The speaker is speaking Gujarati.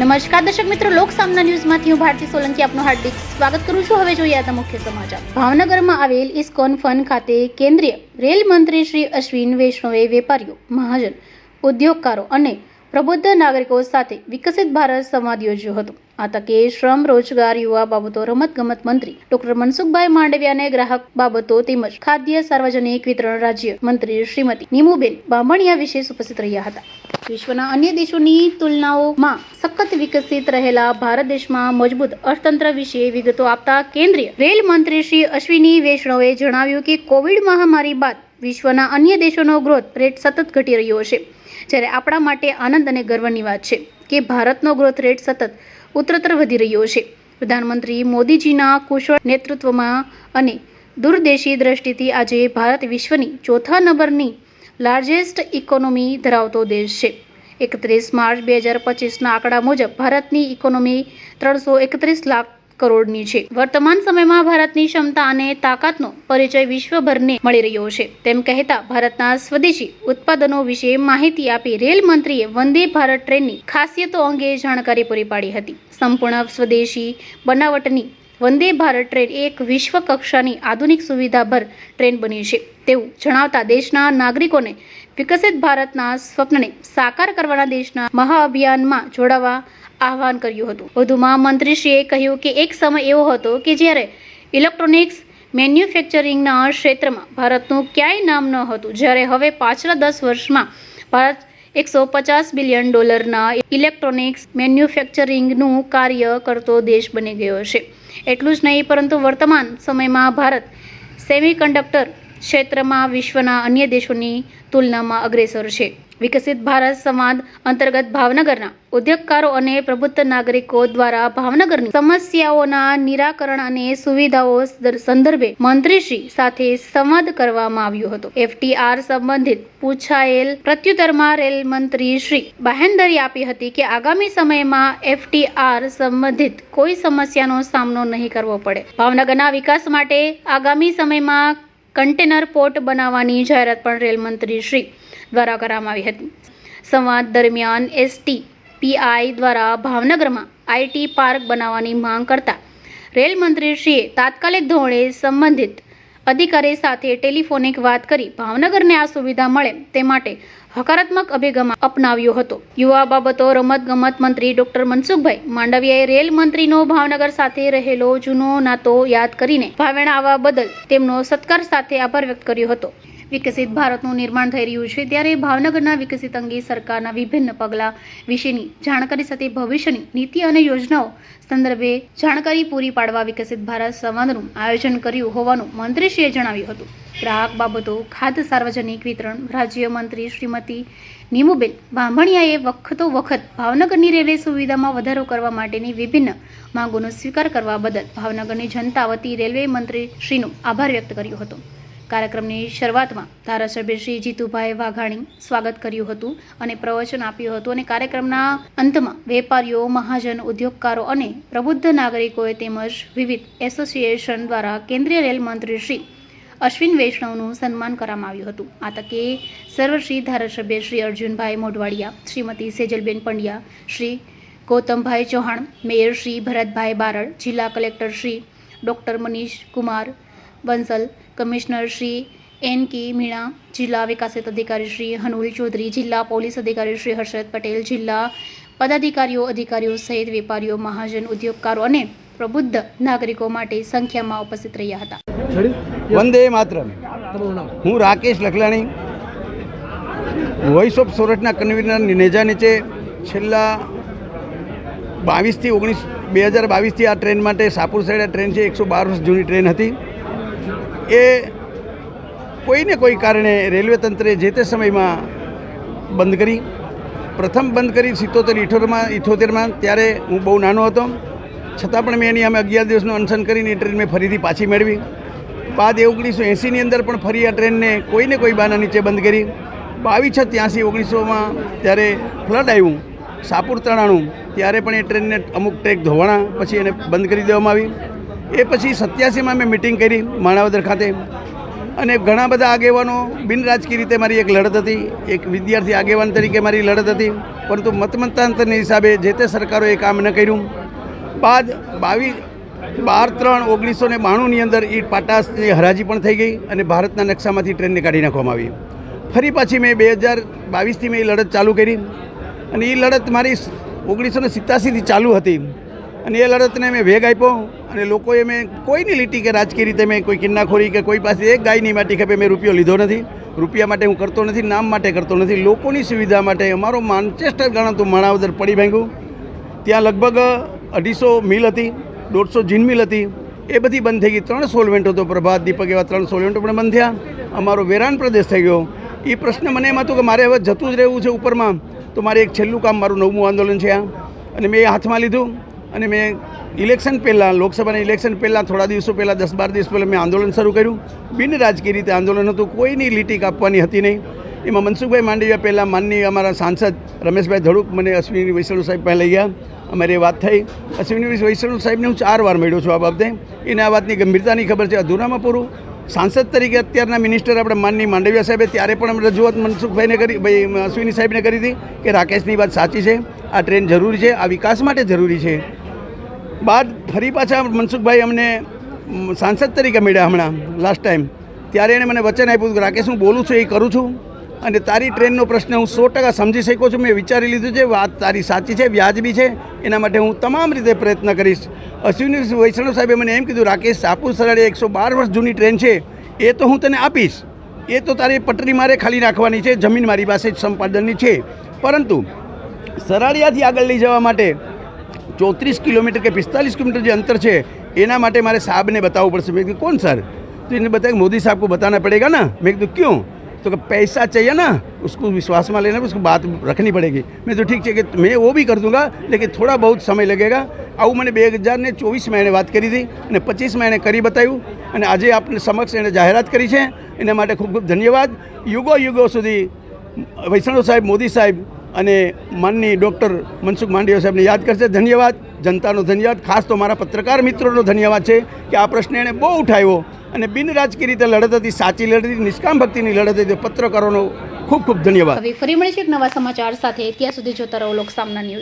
નમસ્કાર દર્શક મિત્રો, લોક સામના ન્યૂઝમાંથી હું ભારતી સોલંકી આપનું હાર્દિક સ્વાગત કરું છું. હવે જોઈએ આ મુખ્ય સમાચાર. ભાવનગરમાં આવેલ ઇસ્કોન ફન ખાતે કેન્દ્રીય રેલ મંત્રી શ્રી અશ્વિન વૈષ્ણવે વેપારીઓ, મહાજન, ઉદ્યોગકારો અને પ્રબુદ્ધ નાગરિકો સાથે વિકસિત ભારત સંવાદ યોજ્યો હતો. આ તકે શ્રમ, રોજગાર, યુવા બાબતો, રમતગમત મંત્રી ડોક્ટર મનસુખભાઈ માંડવિયાને ગ્રાહક બાબતો તેમજ ખાદ્ય, સાર્વજનિક વિતરણ રાજ્ય મંત્રી શ્રીમતી નીમુબેન બામણિયા વિશેષ ઉપસ્થિત રહ્યા હતા. વિશ્વના અન્ય દેશોની તુલનાઓમાં સખત વિકસિત રહેલા ભારત દેશમાં મજબૂત અર્થતંત્ર વિશે વિગતો આપતા કેન્દ્રીય રેલ મંત્રી શ્રી અશ્વિની વૈષ્ણવે જણાવ્યું કે કોવિડ મહામારી બાદ વિશ્વના અન્ય દેશોનો ગ્રોથ રેટ સતત ઘટી રહ્યો છે. જ્યારે આપણા માટે આનંદ અને ગર્વની વાત છે કે ભારતનો ગ્રોથ રેટ સતત ઉત્તરોત્તર વધી રહ્યો છે. પ્રધાનમંત્રી મોદીજીના કુશળ નેતૃત્વમાં અને દૂરદેશી દ્રષ્ટિથી આજે ભારત વિશ્વની ચોથા નંબરની લાર્જેસ્ટ ઇકોનોમી ધરાવતો દેશ છે. એકત્રીસ માર્ચ બે હજાર પચીસના આંકડા મુજબ ભારતની ઇકોનોમી ત્રણસો એકત્રીસ લાખ કરોડની છે. વર્તમાન સમયમાં ભારતની ક્ષમતા અને તાકાતનો પરિચય વિશ્વભરને મળી રહ્યો છે. તેમ કહેતા ભારતના સ્વદેશી ઉત્પાદનો વિશે માહિતી આપી રેલ મંત્રીએ વંદે ભારત ટ્રેનની ખાસિયતો અંગે જાણકારી પૂરી પાડી હતી. સંપૂર્ણ સ્વદેશી બનાવટની વંદે ભારત ટ્રેન એક વિશ્વ કક્ષાની આધુનિક સુવિધાભર ટ્રેન બની છે. તેવું જણાવતા દેશના નાગરિકોને વિકસિત ભારતના સ્વપ્નને સાકાર કરવાના દેશના મહાઅભિયાનમાં જોડાવા આહવાન કર્યું હતું. વધુમાં મંત્રીશ્રીએ કહ્યું કે એક સમય એવો હતો કે જ્યારે ઇલેક્ટ્રોનિક્સ મેન્યુફેક્ચરિંગના ક્ષેત્રમાં ભારતનું ક્યાંય નામ ન હતું, જ્યારે હવે પાછલા દસ વર્ષમાં ભારત એકસો પચાસ બિલિયન ડોલરના ઇલેક્ટ્રોનિક્સ મેન્યુફેક્ચરિંગનું કાર્ય કરતો દેશ બની ગયો છે. એટલું જ નહીં, પરંતુ વર્તમાન સમયમાં ભારત સેમિકન્ડક્ટર ક્ષેત્રમાં વિશ્વના અન્ય દેશોની તુલનામાં અગ્રેસર છે. વિકસિત ભારત સંવાદ અંતર્ગત ભાવનગરના ઉદ્યોગકારો અને પ્રબુદ્ધ નાગરિકો દ્વારા ભાવનગરની સમસ્યાઓના નિરાકરણ અને સુવિધાઓ સંદર્ભે મંત્રીશ્રી સાથે સંવાદ કરવામાં આવ્યો હતો. એફટીઆર સંબંધિત પૂછાયેલ પ્રત્યુત્તરમાં રેલ મંત્રી શ્રી બાહેંધરી આપી હતી કે આગામી સમયમાં એફટીઆર સંબંધિત કોઈ સમસ્યાનો સામનો નહીં કરવો પડે. ભાવનગરના વિકાસ માટે આગામી સમયમાં કન્ટેનર પોર્ટ બનાવવાની જાહેરાત પણ રેલ શ્રી દ્વારા કરવામાં આવી હતી. સંવાદ દરમિયાન એસટી પીઆઈ દ્વારા ભાવનગરમાં આઈટી પાર્ક બનાવવાની માંગ કરતા રેલ મંત્રીશ્રીએ તાત્કાલિક ધોરણે સંબંધિત અધિકારી સાથે ટેલિફોનિક વાત કરી ભાવનગરને આ સુવિધા મળે તે માટે હકારાત્મક અભિગમ અપનાવ્યો હતો. યુવા બાબતો, રમતગમત મંત્રી ડોક્ટર મનસુખભાઈ માંડવિયાએ રેલ મંત્રીનો ભાવનગર સાથે રહેલો જૂનો નાતો યાદ કરીને ભાવેણા આવવા બદલ તેમનો સત્કાર સાથે આભાર વ્યક્ત કર્યો હતો. વિકસિત ભારતનું નિર્માણ થઈ રહ્યું છે, ત્યારે ભાવનગરના વિકસિત અંગે સરકારના વિભિન્ન પગલાં વિશેની જાણકારી સાથે ભવિષ્યની નીતિ અને યોજનાઓ સંદર્ભે જાણકારી પૂરી પાડવા વિકસિત ભારત સંવાદનું આયોજન કર્યું હોવાનું મંત્રીશ્રીએ જણાવ્યું હતું. ગ્રાહક બાબતો, ખાદ્ય સાર્વજનિક વિતરણ, રાજ્ય મંત્રી શ્રીમતી નીમુબેન બાંભણિયાએ વખતો વખત ભાવનગરની રેલવે સુવિધામાં વધારો કરવા માટેની વિભિન્ન માંગોનો સ્વીકાર કરવા બદલ ભાવનગરની જનતા વતી રેલવે મંત્રી શ્રીનો આભાર વ્યક્ત કર્યો હતો. કાર્યક્રમની શરૂઆતમાં ધારાસભ્ય શ્રી જીતુભાઈ વાઘાણી સ્વાગત કર્યું હતું અને પ્રવચન આપ્યું હતું અને કાર્યક્રમના અંતમાં વેપારીઓ, મહાજન ઉદ્યોગકારો અને પ્રબુદ્ધ નાગરિકોએ તેમજ વિવિધ એસોસિએશન દ્વારા કેન્દ્રીય રેલ મંત્રી શ્રી અશ્વિન વૈષ્ણવનું સન્માન કરવામાં આવ્યું હતું. આ તકે સર્વશ્રી ધારાસભ્ય શ્રી અર્જુનભાઈ મોઢવાડિયા, શ્રીમતી સેજલબેન પંડ્યા, શ્રી ગૌતમભાઈ ચૌહાણ, મેયર શ્રી ભરતભાઈ બારડ, જિલ્લા collector Shri doctor Manish Kumar Bansal commissioner Shri N K Meena જિલ્લા વિકાસ અધિકારી શ્રી હનુલ ચૌધરી જિલ્લા પોલીસ અધિકારી શ્રી હર્ષદ પટેલ જિલ્લા પદાધિકારીઓ અધિકારીઓ સહિત વેપારીઓ મહાજન ઉદ્યોગકારો અને પ્રબુદ્ધ નાગરિકો માટે સંખ્યામાં ઉપસ્થિત રહ્યા હતા. વંદે માત્ર હું રાકેશ લખલાણી વોઇસ ઓફ સોરઠના કન્વીનર નેજા નીચે છેલ્લા બાવીસથી ઓગણીસ બે હજાર બાવીસથી આ ટ્રેન માટે સાપુર સાઈડ આ ટ્રેન છે એકસો બાર વર્ષ જૂની ટ્રેન હતી. એ કોઈને કોઈ કારણે રેલવે તંત્રે જે તે સમયમાં બંધ કરી, પ્રથમ બંધ કરી સિત્તોતેર, ઇઠોતેરમાં ઇઠોતેરમાં, ત્યારે હું બહુ નાનો હતો. છતાં પણ મેં એની અમે અગિયાર દિવસનું અનશન કરીને એ ટ્રેન મેં ફરીથી પાછી મેળવી. બાદ ઓગણીસો એંસીની અંદર પણ ફરી આ ટ્રેનને કોઈને કોઈ બાના નીચે બંધ કરી. બાવીસ છ ત્યાંસી ઓગણીસોમાં ત્યારે ફ્લડ આવ્યું સાપુર તણાણું ત્યારે પણ એ ટ્રેનને અમુક ટ્રેક ધોવાણા, પછી એને બંધ કરી દેવામાં આવી. એ પછી સત્યાસીમાં મેં મિટિંગ કરી માણાવદર ખાતે. અને ઘણા બધા આગેવાનો બિનરાજકીય રીતે મારી એક લડત હતી. એક વિદ્યાર્થી આગેવાન તરીકે મારી લડત હતી. પરંતુ મતમતાંતરના હિસાબે જે તે સરકારોએ કામ ન કર્યું. બાદ બાવીસ બાર ત્રણ ઓગણીસો ને બાણુંની અંદર ઈ પાટાની હરાજી પણ થઈ ગઈ અને ભારતના નકશામાંથી ટ્રેનને કાઢી નાખવામાં આવી. ફરી પાછી મેં બે હજાર બાવીસથી મેં એ લડત ચાલુ કરી. અને એ લડત મારી ઓગણીસો ને સિત્યાસીથી ચાલુ હતી. અને એ લડતને મેં વેગ આપ્યો. અને લોકોએ મેં કોઈની લીટી કે રાજકીય રીતે મેં કોઈ કિન્નાખોરી કે કોઈ પાસે એક ગાયની માટી ખપે મેં રૂપિયો લીધો નથી. રૂપિયા માટે હું કરતો નથી, નામ માટે કરતો નથી. લોકોની સુવિધા માટે અમારો માન્ચેસ્ટર ગણાતું માણાવદર પડી ભાંગ્યું. ત્યાં લગભગ અઢીસો મિલ હતી, દોઢસો જીન મિલ હતી. એ બધી બંધ થઈ ગઈ. ત્રણ સોલવેન્ટો હતો પ્રભાત, દીપક એવા ત્રણ સોલવેન્ટો પણ બંધ થયા. અમારો વેરાન પ્રદેશ થઈ ગયો. એ પ્રશ્ન મને એમ હતો કે મારે હવે જતું જ રહેવું છે ઉપરમાં. તો મારે એક છેલ્લું કામ મારું નવમું આંદોલન છે આ. અને મેં એ હાથમાં લીધું. અને મેં ઇલેક્શન પહેલાં, લોકસભાના ઇલેક્શન પહેલાં, થોડા દિવસો પહેલાં, દસ બાર દિવસ પહેલાં મેં આંદોલન શરૂ કર્યું. બિન રાજકીય રીતે આંદોલન હતું, કોઈની લીટી કાપવાની હતી નહીં. એમાં મનસુખભાઈ માંડવિયા પહેલાં માનની અમારા સાંસદ રમેશભાઈ ધડુક મને અશ્વિની વૈષ્ણવ સાહેબ પહેલાં લઈ ગયા. અમારી વાત થઈ. અશ્વિની વૈષ્ણવ સાહેબને હું ચાર વાર મળ્યો છું આ બાબતે. એને આ વાતની ગંભીરતાની ખબર છે. અધૂરામાં પૂરું. સાંસદ તરીકે અત્યારના મિનિસ્ટર આપણે માનની માંડવિયા સાહેબે ત્યારે પણ રજૂઆત મનસુખભાઈને કરી, ભાઈ, અશ્વિની સાહેબને કરી હતી કે રાકેશની વાત સાચી છે. આ ટ્રેન જરૂરી છે. આ વિકાસ માટે જરૂરી છે. બાદ ફરી પાછા મનસુખભાઈ અમને સાંસદ તરીકે મળ્યા હમણાં લાસ્ટ ટાઈમ ત્યારે એણે મને વચન આપ્યું કે, રાકેશ, હું બોલું છું, એ કરું છું. અને તારી ટ્રેનનો પ્રશ્ન હું સો ટકા સમજી શકું છું. મેં વિચારી લીધું છે, વાત તારી સાચી છે, વ્યાજબી છે. એના માટે હું તમામ રીતે પ્રયત્ન કરીશ. અશ્વિની વૈષ્ણવ સાહેબે મને એમ કીધું, રાકેશ સાપુર સરાડે એકસો બાર વર્ષ જૂની ટ્રેન છે. એ તો હું તને આપીશ. એ તો તારી પટરી મારે ખાલી નાખવાની છે. જમીન મારી પાસે સંપાદનની છે. પરંતુ સરાડિયાથી આગળ લઈ જવા માટે ચોત્રીસ કિલોમીટર કે પિસ્તાલીસ કિલોમીટર જે અંતર છે એના માટે મારે સાહેબને બતાવવું પડશે મેં કીધું કોણ સર તો એને बताया मोदी साहब को बताना पड़ेगा ना मैं कहा क्यों तो कि पैसा चाहिए ना उसको विश्वास में लेना उसको बात रखनी पड़ेगी मैं तो ठीक है कि मैं वो भी कर दूंगा लेकिन थोड़ा बहुत समय लगेगा આવું મને બે હજાર ને ચોવીસમાં એણે વાત કરી હતી અને પચીસમાં એણે કરી બતાવ્યું અને આજે આપને સમક્ષ એણે જાહેરાત કરી છે એના માટે ખૂબ ખૂબ ધન્યવાદ યુગો યુગો સુધી વૈષ્ણવ સાહેબ મોદી સાહેબ અને માનની ડૉક્ટર મનસુખ માંડવીયા સાહેબને યાદ કરશે. ધન્યવાદ. જનતાનો ધન્યવાદ. ખાસ તો મારા પત્રકાર મિત્રોનો ધન્યવાદ છે કે આ પ્રશ્ન એણે બહુ ઉઠાવ્યો અને બિન રાજકીય રીતે લડત હતી, સાચી લડત હતી, નિષ્કામ ભક્તિની લડત હતી. પત્રકારોનો ખૂબ ખૂબ ધન્યવાદ. હવે ફરી મળીશું એક નવા સમાચાર સાથે. ત્યાં સુધી જોતા રહો લોકસામના ન્યૂઝ.